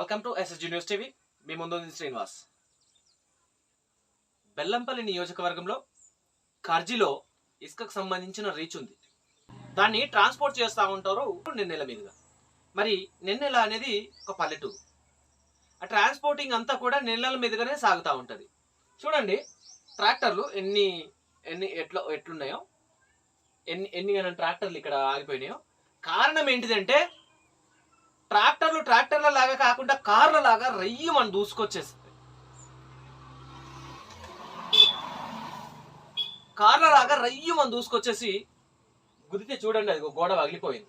Welcome to SSG news TV మీ ముందు శ్రీనివాస్. బెల్లంపల్లి నియోజకవర్గంలో కార్జీలో ఇసుకకు సంబంధించిన రీచ్ ఉంది. దాన్ని ట్రాన్స్పోర్ట్ చేస్తూ ఉంటారు నిన్నెల మీదుగా. మరి నిన్నెల అనేది ఒక పల్లెటూరు. ఆ ట్రాన్స్పోర్టింగ్ అంతా కూడా నిన్నెల మీదుగానే సాగుతూ ఉంటుంది. చూడండి ట్రాక్టర్లు ఎన్ని ఎన్ని ఎట్లా ఎట్లున్నాయో? ఎన్ని ఎన్ని ట్రాక్టర్లు ఇక్కడ ఆగిపోయినాయో? కారణం ఏంటిదంటే ట్రాక్టర్లు ట్రాక్టర్ల లాగా కాకుండా కార్ల లాగా రయ్యి మనం దూసుకొచ్చేసింది. కార్ల లాగా రయ్యి మనం దూసుకొచ్చేసి గుదితే చూడండి అది గోడ పగిలిపోయింది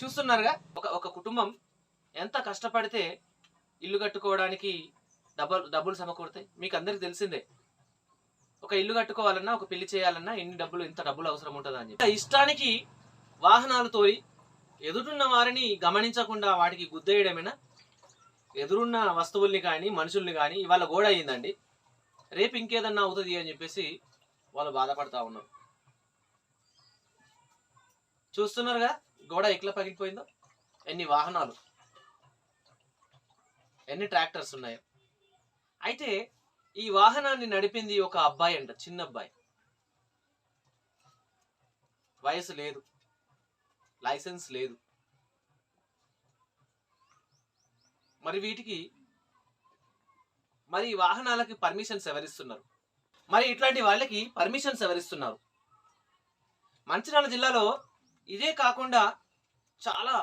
చూస్తున్నారుగా? ఒక ఒక కుటుంబం ఎంత కష్టపడితే ఇల్లు కట్టుకోవడానికి డబ్బులు డబ్బులు సమకూడతాయి మీకు అందరికి తెలిసిందే. ఒక ఇల్లు కట్టుకోవాలన్నా ఒక పెళ్ళి చేయాలన్నా ఎన్ని డబ్బులు ఇంత డబ్బులు అవసరం ఉంటుందా అని చెప్పి. ఇష్టానికి వాహనాలు తోరి ఎదురున్న వారిని గమనించకుండా వాటికి గుద్దేయడమేనా? ఎదురున్న వస్తువుల్ని కానీ మనుషుల్ని కానీ ఇవాళ గోడ అయిందండి రేపు ఇంకేదన్నా అవుతుంది అని చెప్పేసి వాళ్ళు బాధపడతా ఉన్నారు. చూస్తున్నారుగా? గోడ ఎట్లా పగిలిపోయిందో? ఎన్ని వాహనాలు? ఎన్ని ట్రాక్టర్స్ ఉన్నాయో? అయితే ఈ వాహనాన్ని నడిపింది ఒక అబ్బాయి అంట చిన్న అబ్బాయి వయసు లేదు. లైసెన్స్ లేదు. మరి వీటికి మరి ఈ వాహనాలకి పర్మిషన్స్ ఎవరిస్తున్నారు? మరి ఇట్లాంటి వాళ్ళకి పర్మిషన్స్ ఎవరిస్తున్నారు? మంచిర్యాల జిల్లాలో ఇదే కాకుండా చాలా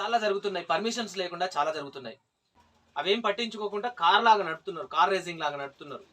చాలా జరుగుతున్నాయి. పర్మిషన్స్ లేకుండా చాలా జరుగుతున్నాయి. అవేం పట్టించుకోకుండా కార్ లాగా నడుపుతున్నారు కార్ రేసింగ్ లాగా నడుపుతున్నారు.